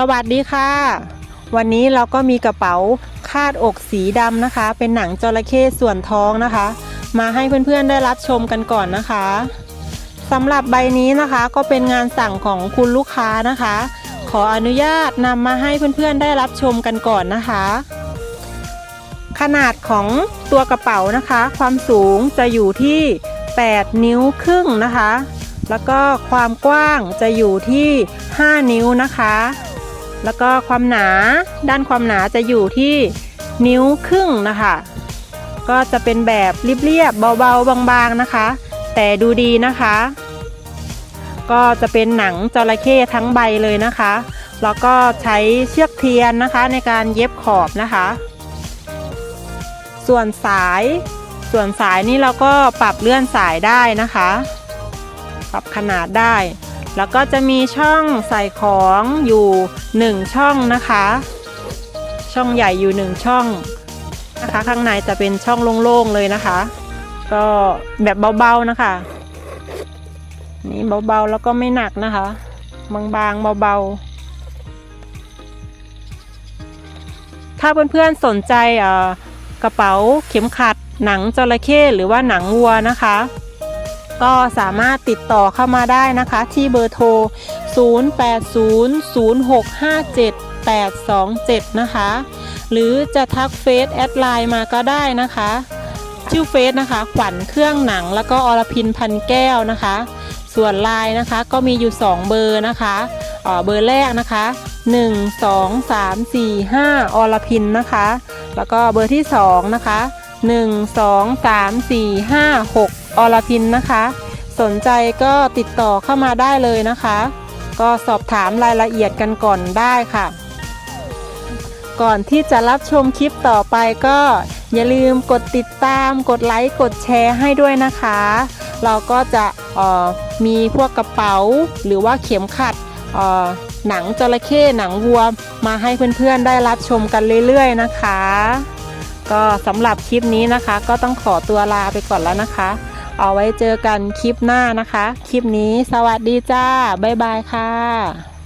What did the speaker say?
สวัสดีค่ะ วันนี้เราก็มีกระเป๋าคาดอกสีดำนะคะ เป็นหนังจระเข้ส่วนท้องนะคะ มาให้เพื่อนๆได้รับชมกันก่อนนะคะสำหรับใบนี้นะคะก็เป็นงานสั่งของคุณลูกค้านะคะ ขออนุญาตนำมาให้เพื่อนๆได้รับชมกันก่อนนะคะ ขนาดของตัวกระเป๋านะคะ ความสูงจะอยู่ที่ 8 นิ้วครึ่งนะคะ แล้วก็ความกว้างจะอยู่ที่ 5 นิ้วนะคะ แล้วก็ความหนาด้านความหนาจะอยู่ที่นิ้วครึ่งนะคะ ก็จะเป็นแบบเรียบๆเบาๆบางๆนะคะ แต่ดูดีนะคะ ก็จะเป็นหนังจระเข้ทั้งใบเลยนะคะ แล้วก็ใช้เชือกเทียนนะคะในการเย็บขอบนะคะ ส่วนสายส่วนสายนี่เราก็ปรับเลื่อนสายได้นะคะ ปรับขนาดได้ แล้วก็จะมีช่องใส่ของอยู่ 1 ช่องนะคะ ช่องใหญ่อยู่ 1 ช่องนะคะ ข้างในจะเป็นช่องโล่งๆเลยนะคะ ก็แบบเบาๆนะคะนี่เบาๆแล้วก็ไม่หนักนะคะ บางๆเบาๆ ถ้าเพื่อนๆสนใจกระเป๋าเข็มขัดหนังจระเข้หรือว่าหนังวัวนะคะ ก็สามารถติดต่อเข้ามาได้นะคะ ที่เบอร์โทร 0800657827 นะคะ หรือจะทักเฟซแอดไลน์มาก็ได้นะคะ ชื่อเฟซนะคะ ขวัญเครื่องหนังแล้วก็อรพินพันแก้วนะคะ ส่วนไลน์นะคะก็มีอยู่ 2 เบอร์นะคะเออเบอร์แรกนะคะ 1 2 3 4 5 อรพินนะคะ แล้วก็เบอร์ที่ 2 นะคะ 1 2 3 4 5 6 อรพินนะคะ สนใจก็ติดต่อเข้ามาได้เลยนะคะ ก็สอบถามรายละเอียดกันก่อนได้ค่ะ ก่อนที่จะรับชมคลิปต่อไปก็ อย่าลืมกดติดตามกดไลค์กดแชร์ให้ด้วยนะคะ เราก็จะออมีพวกกระเป๋าหรือว่าเข็มขัดออหนังจระเข้หนังวัวมาให้เพื่อนๆได้รับชมกันเรื่อยๆนะคะ ก็สำหรับคลิปนี้นะคะ ก็ต้องขอตัวลาไปก่อนแล้วนะคะ เอาไว้เจอกันคลิปหน้านะคะ คลิปนี้สวัสดีจ้า บ๊ายบายค่ะ